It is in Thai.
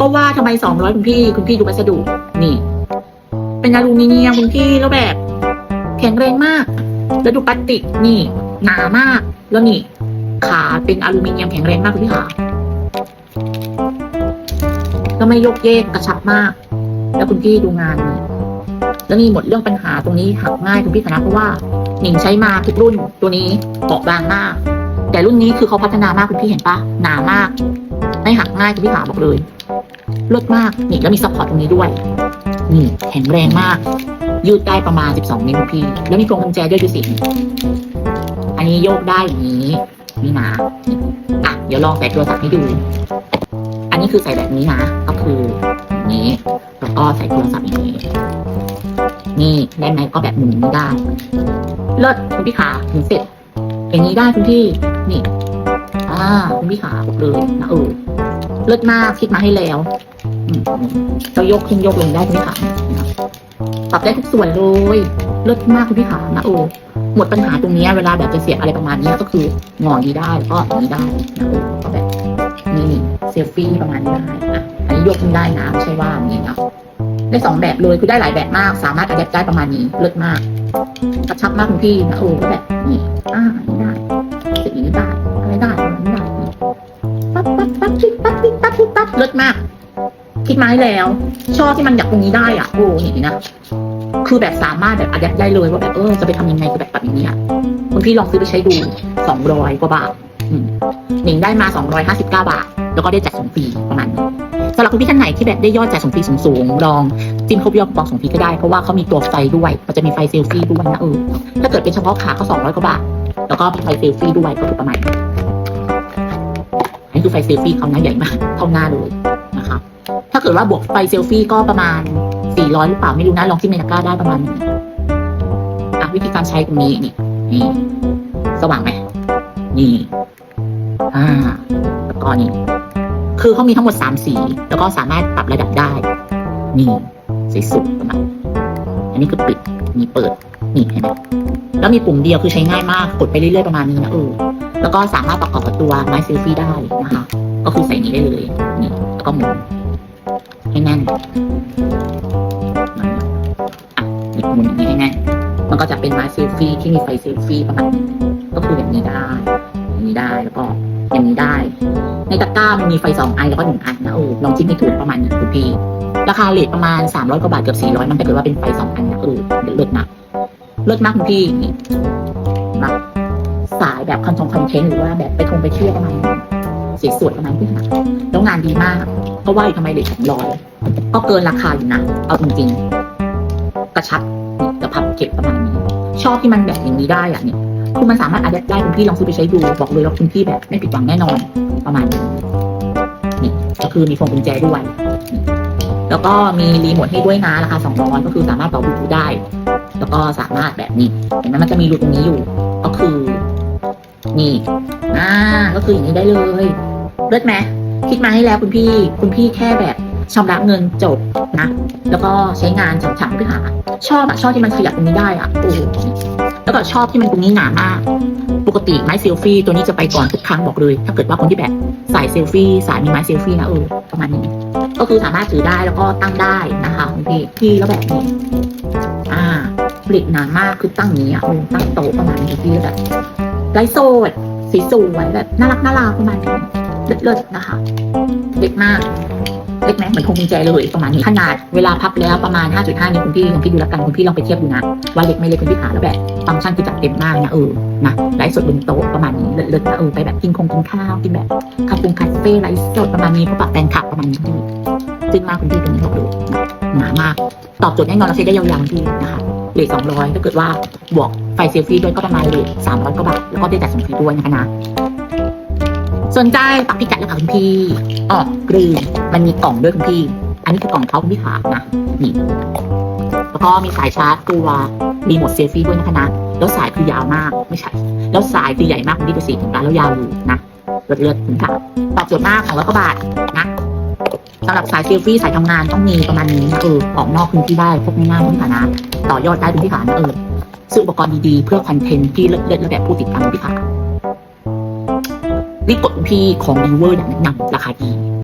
ก็ว่าทำไมสองร้อยคุณพี่ คุณพี่ดูวัสดุ นี่ เป็นอลูมิเนียมคุณพี่แล้วแบบ แข็งแรงมาก แล้วดูพลาสติกนี่ หนามาก แล้วนี่ ขาเป็นอลูมิเนียมแข็งแรงมากคุณพี่ขาแล้วไม่ยกเยกกระชับมาก แล้วคุณพี่ดูงานนี่แล้วนี่หมดเรื่องปัญหาตรงนี้หักง่ายคุณพี่คณะเพราะว่าหนิงใช้มาทุกรุ่นตัวนี้เกาะบางมาก แต่รุ่นนี้คือเขาพัฒนามากคุณพี่เห็นปะหนามาก ไม่หักง่ายคุณพี่ขาบอกเลย ลิศมาก นี่แล้วมีซัพพอร์ตตรงนี้ด้วย นี่แข็งแรงมาก ยืดได้ประมาณ 12 นิ้วพี่ แล้วมีพวงกุญแจด้วยดูสิ อันนี้โยกได้อย่างนี้ นี่นะอะเดี๋ยวลองใส่โทรศัพท์ให้ดู อันนี้คือใส่แบบนี้นะ ก็คืออย่างนี้ แล้วก็ใส่โทรศัพท์อย่างนี้ นี่ได้ไหมก็แบบหมุนได้เลิศคุณพี่ขาถึงเสร็จ อย่างนี้ได้คุณพี่ นี่ อ่า คุณพี่ขาบอกเลยนะเออ เลิศมากคิดมาให้แล้วอืมจะยกขึ้นยกลงได้คุณพี่ขาปรับได้ทุกส่วนเลยเลิศมากคุณพี่ขานะโอ้หมดปัญหาตรงนี้เวลาแบบจะเสียบอะไรประมาณนี้ก็คืองอนี้ได้ก็งนี้ได้นะโอ้ก็แบบนี่เซลฟี่ประมาณนี้ได้อะอันนี้ยกขึ้นได้นะไม่ใช่ว่าอย่างนี้นะได้สองแบบเลยคือได้หลายแบบมาก สามารถอัดแอปได้ประมาณนี้เลิศมากกระชับมากคุณพี่นะโอ้ก็แบบนี่อ่านี่ เลิศมาก คิดมาให้แล้ว ชอบที่มันอยากตรงนี้ได้อะโอ้เห็นนะคือแบบสามารถแบบอัดแอปได้เลยว่าแบบเออจะไปทำยังไงกับแบบแบบนี้อะคุณพี่ลองซื้อไปใช้ดูสองร้อยกว่าบาทหนิงได้มาสองร้อยห้าสิบเก้าบาท แล้วก็ได้แจกส่งฟรีประมาณสำหรับคุณพี่ท่านไหนที่แบบได้ยอดแจกส่งฟรีสูงๆลองจิ้มเข้าไปยอดปองส่งฟรีก็ได้ เพราะว่าเขามีตัวไฟด้วยมันจะมีไฟเซลฟี่ด้วยนะเออถ้าเกิดเป็นเฉพาะขาก็สองร้อยกว่าบาท แล้วก็ไฟเซลฟี่ด้วยก็ถูกประมาณ นี้อันนี้คือไฟเซลฟี่เขานะใหญ่มากเท่าหน้าเลยนะคะ ถ้าเกิดว่าบวกไฟเซลฟี่ก็ประมาณ 400 หรือเปล่าไม่รู้นะลองที่เมนากาได้ประมาณนี้อะวิธีการใช้ตรงนี้นี่นี่ สว่างไหมนี่อ่าแล้วก็นี่คือเขามีทั้งหมด3สี แล้วก็สามารถปรับระดับได้ นี่สีสุดประมาณอันนี้คือปิดนี่เปิด นี่เห็นไหมแล้วมีปุ่มเดียวคือใช้ง่ายมากกดไปเรื่อยๆประมาณนี้นะเออ แล้วก็สามารถประกอบกับตัวไม้เซลฟี่ได้นะคะ ก็คือใส่นี้ได้เลยนี่แล้วก็หมุนให้แน่นอะนี่หมุนอย่างนี้ให้แน่นมันก็จะเป็นไม้เซลฟี่ที่มีไฟเซลฟี่ประมาณก็คืออย่างนี้ได้อย่างนี้ได้แล้วก็อย่างนี้ได้ ในตะกร้ามันมีไฟสองอันแล้วก็หนึ่งอันนะเออลองจิ้มให้ถูกประมาณนี้คุณพี่ราคาเลทประมาณสามร้อยกว่าบาทเกือบสี่ร้อยมันถ้าเกิดว่าเป็นไฟสองอันนะเออเลิศนะเลิศมากคุณพี่ แบบคอนทงคอนเทนต์หรือว่าแบบไปทงไปเที่ยวประมาณนี้สวยๆประมาณนี้ค่ะแล้วงานดีมาก ก็ว่าทำไมเลทสองรอย ก็เกินราคาอยู่นะ เอาจริงๆ กระชับกระพับเก็บประมาณนี้ ชอบที่มันแบบอย่างนี้ได้อะเนี่ยคือมันสามารถอัดแอปได้คุณพี่ลองซื้อไปใช้ดู บอกเลยว่าคุณพี่แบบไม่ผิดหวังแน่นอน ประมาณนี้นี่ก็คือมีพวงกุญแจด้วยแล้วก็มีรีโมทให้ด้วยนะราคาสองร้อยก็คือสามารถต่อบลูทูธได้ แล้วก็สามารถแบบนี้เห็นไหมมันจะมีรูตรงนี้อยู่ ก็คือ นี่ อ่า ก็คืออย่างนี้ได้เลยเลิศไหมคิดมาให้แล้วคุณพี่ คุณพี่แค่แบบชำระเงินจบนะ แล้วก็ใช้งานฉ่ำๆพี่หาชอบอะชอบที่มันขยับตรงนี้ได้อะโอ้โหแล้วก็ชอบที่มันตรงนี้หนามาก ปกติไม้เซลฟี่ตัวนี้จะไปก่อนทุกครั้งบอกเลย ถ้าเกิดว่าคนที่แบบสายเซลฟี่สายมีไม้เซลฟี่นะเออประมาณนี้ ก็คือสามารถถือได้แล้วก็ตั้งได้นะคะคุณพี่พี่แล้วแบบนี้ อ่าผลิตหนามากคือตั้งนี้อะตั้งโต๊ะประมาณนี้พี่แล้วแบบ ไรโซดสีสวยแบบน่ารักน่ารักประมาณนี้เลิศๆนะคะ เล็กมาก เล็กไหมเหมือนพวงกุญแจเลยประมาณนี้ขนาดเวลาพับแล้วประมาณ 5.5 นิ้วคุณพี่คุณพี่ดูแล้วกันคุณพี่ลองไปเทียบดูนะว่าเล็กไม่เล็กคุณพี่ขาแล้วแบบฟังก์ชันคือจัดเต็มมากนะเออนะไลฟ์สดบนโต๊ะประมาณนี้เลิศๆนะเออไปแบบกินคงกินข้าวกินแบบคาเฟ่คาเฟ่ไลฟ์สดประมาณนี้พบปะแฟนคลับประมาณนี้ซึ่งมากคุณพี่ตรงนี้บอกเลยหนามาก ตอบโจทย์แน่นอนเราใช้ได้ยาวๆพี่นะคะ เลท200ถ้าเกิดว่าบวกไฟเซลฟี่ด้วยก็ประมาณเลท300กว่าบาทแล้วก็ได้จัดส่งฟรีด้วยนะคะนะสนใจปักพิกัดเลยค่ะคุณพี่อ๋อกรีนมันมีกล่องด้วยคุณพี่ อันนี้คือกล่องเขาคุณพี่ขานะนี่แล้วก็มีสายชาร์จตัวรีโมทเซลฟี่ด้วยนะคะนะแล้วสายคือยาวมากไม่ใช่ แล้วสายคือใหญ่มากคุณพี่ดูสิถึงร้านแล้วยาวอยู่นะเลือดเลือดคุณค่ะตอบโจทย์มากของร้อยกว่าบาทนะสำหรับสายเซลฟี่สายทำงานต้องมีประมาณนี้นะเออของนอกคุณพี่ได้พวกง่ายๆคุณพี่ขานะ ต่อยอดได้เป็นพี่ขานะเออซื้ออุปกรณ์ดีๆ เพื่อคอนเทนต์ที่เลิศๆและแบบผู้ติดตามพี่ขารีบกดพี่ของดีเวอร์อย่างแนะนำราคาดี